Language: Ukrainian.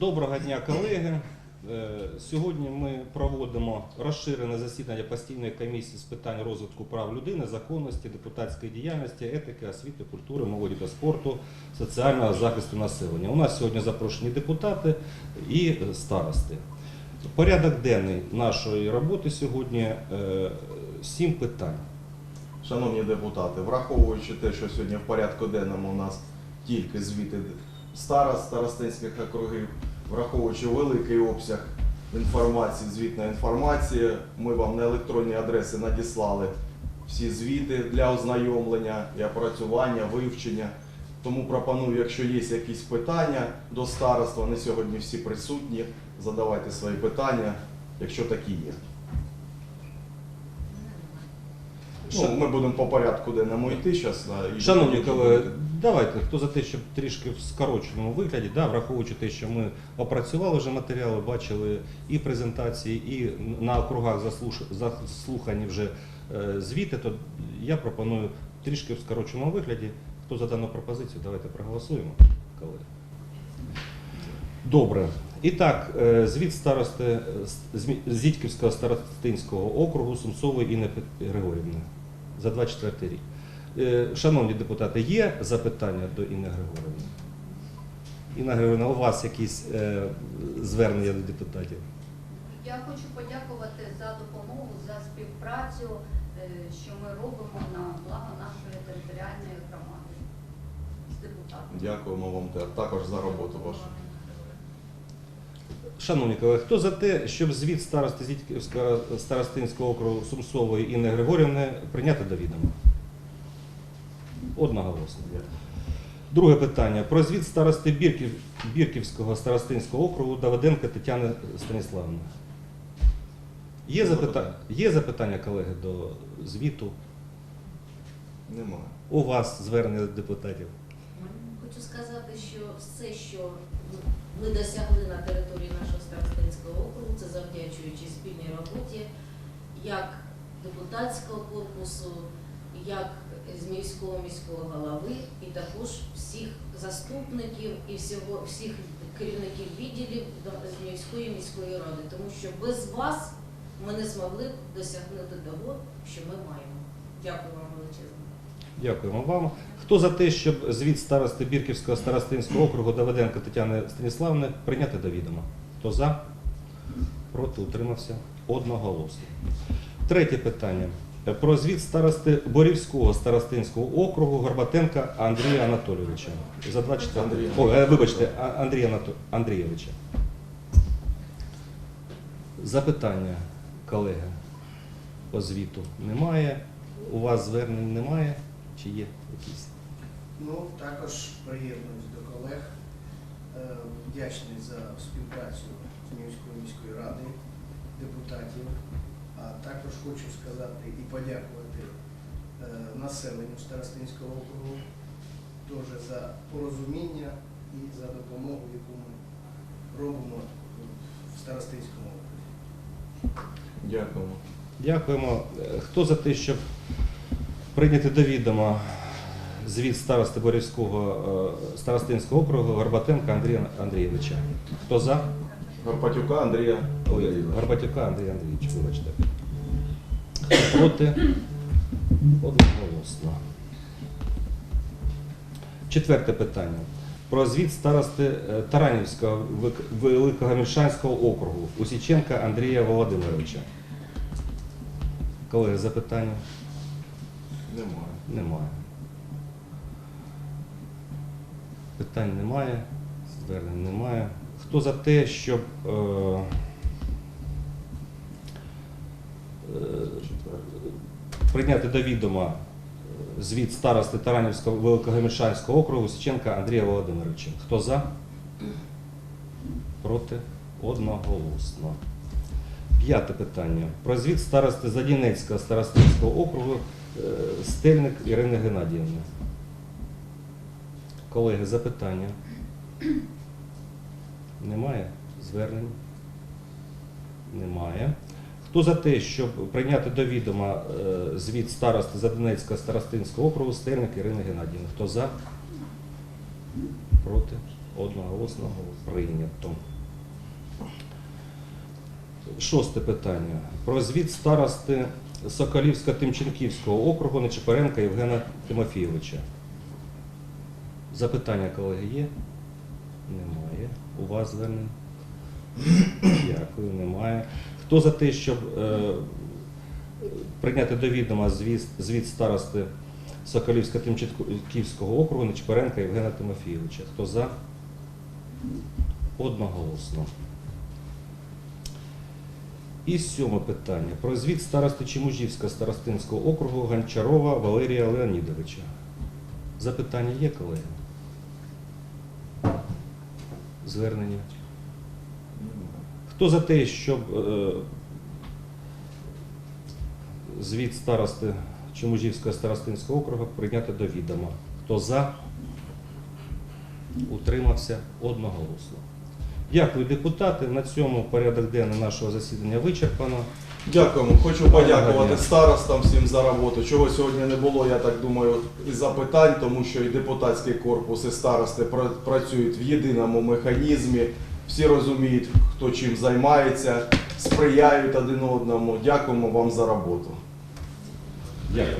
Доброго дня, колеги. Е, Сьогодні ми проводимо розширене засідання постійної комісії з питань розвитку прав людини, законності, депутатської діяльності, етики, освіти, культури, молоді та спорту, соціального захисту населення. У нас сьогодні запрошені депутати і старости. Порядок денний нашої роботи сьогодні е, сім питань. Шановні депутати, враховуючи те, що сьогодні в порядку денному у нас тільки звіти старост старостинських округів, враховуючи великий обсяг інформації, звітної інформації, ми вам на електронні адреси надіслали всі звіти для ознайомлення і опрацювання, вивчення. Тому пропоную, якщо є якісь питання до староства, вони сьогодні всі присутні, задавайте свої питання, якщо такі є. Ну, ми будемо по порядку денному йти зараз. Шановні колеги, давайте, хто за те, щоб трішки в скороченому вигляді, да, враховуючи те, що ми опрацювали вже матеріали, бачили і презентації, і на округах заслуш- заслухані вже е, звіти, то я пропоную трішки в скороченому вигляді. Хто за дану пропозицію, давайте проголосуємо, колеги. Добре. І так, е, звіт старости Зітьківського старостинського округу Сумцової Інни Григорівни за 24 рік. Е, Шановні депутати, є запитання до Інни Григорівни? Інна Григорівна, у вас якісь е, звернення до депутатів? Я хочу подякувати за допомогу, за співпрацю, е, що ми робимо на благо нашої територіальної громади з депутатами. Дякуємо вам також за роботу вашу. Шановні колеги, хто за те, щоб звіт старости Зітківського старостинського округу Сумсової Інни Григорівни прийняти до відома? Одноголосно. Друге питання. Про звіт старости Бірків, Бірківського старостинського округу Давиденка Тетяни Станіславни. Є, запита... Є запитання, колеги, до звіту? Немає. У вас звернення до депутатів? Сказати, що все, що ми досягли на території нашого старостинського округу, це завдячуючи спільній роботі як депутатського корпусу, як Зміївського міського міського голови, і також всіх заступників і всього всіх керівників відділів до- Зміївської міської ради, тому що без вас ми не змогли б досягнути того, що ми маємо. Дякую вам величезно. Дякуємо вам. Хто за те, щоб звіт старости Бірківського старостинського округу Давиденка Тетяни Станіславни прийняти до відома? Хто за? Проти утримався одноголосно. Третє питання. Про звіт старости Борівського старостинського округу Горбатенка Андрія Анатолійовича. За 24... Андрія. О, е, вибачте, Андрія Анато... Андрійовича. Запитання, колеги, по звіту немає. У вас звернень немає? Чи є якісь? Ну, також приєднуюсь до колег. Е, Вдячний за співпрацю з Мінською міської ради, депутатів. А також хочу сказати і подякувати е, населенню Старостинського округу теж за порозуміння і за допомогу, яку ми робимо в Старостинському окрузі. Дякуємо. Дякуємо. Е, Хто за те, щоб прийняти до відома звіт старости Борівського е, старостинського округу Горбатенка Андрія Андрійовича? Хто за? Гарпатюка Андрія Ой, Олегівна. Горбатюка Андрій Андрійович, вибачте. Хто проти? Одноголосно. Четверте питання. Про звіт старости е, Таранівського Великогамільшанського округу Усіченка Андрія Володимировича. Колеги, запитання? Немає. Немає. Питань немає, звернень немає. Хто за те, щоб е, е, прийняти до відома е, звіт старости Таранівського Великогамішанського округу Січенка Андрія Володимировича? Хто за? Проти? Одноголосно. П'яте питання. Про звіт старости Задінецького старостинського округу е, Стельник Ірини Геннадіївни. Колеги, запитання? Немає? Звернень? Немає. Хто за те, щоб прийняти до відома е, звіт старости Задонецького старостинського округу Стельник Ірини Геннадіївни? Хто за? Проти? Одноголосно прийнято. Шосте питання. Про звіт старости Соколівсько-Тимченківського округу Нечипоренка Євгена Тимофійовича. Запитання, колеги, є? Немає. У вас звернень? Дякую, немає. Хто за те, щоб е, прийняти до відома звіт, звіт старости Соколівсько-Тимченківського округу Нечипоренка Євгена Тимофійовича? Хто за? Одноголосно. І сьоме питання. Про звіт старости Чемужівського старостинського округу Гончарова Валерія Леонідовича. Запитання є, колеги? Звернення. Хто за те, щоб е, звіт старости Чемужівського старостинського округу прийняти до відома? Хто за? Утримався одноголосно. Дякую, депутати. На цьому порядок денний нашого засідання вичерпано. Дякуємо. Хочу подякувати старостам всім за роботу. Чого сьогодні не було, я так думаю, і запитань, тому що і депутатський корпус, і старости працюють в єдиному механізмі. Всі розуміють, хто чим займається, сприяють один одному. Дякуємо вам за роботу. Дякую.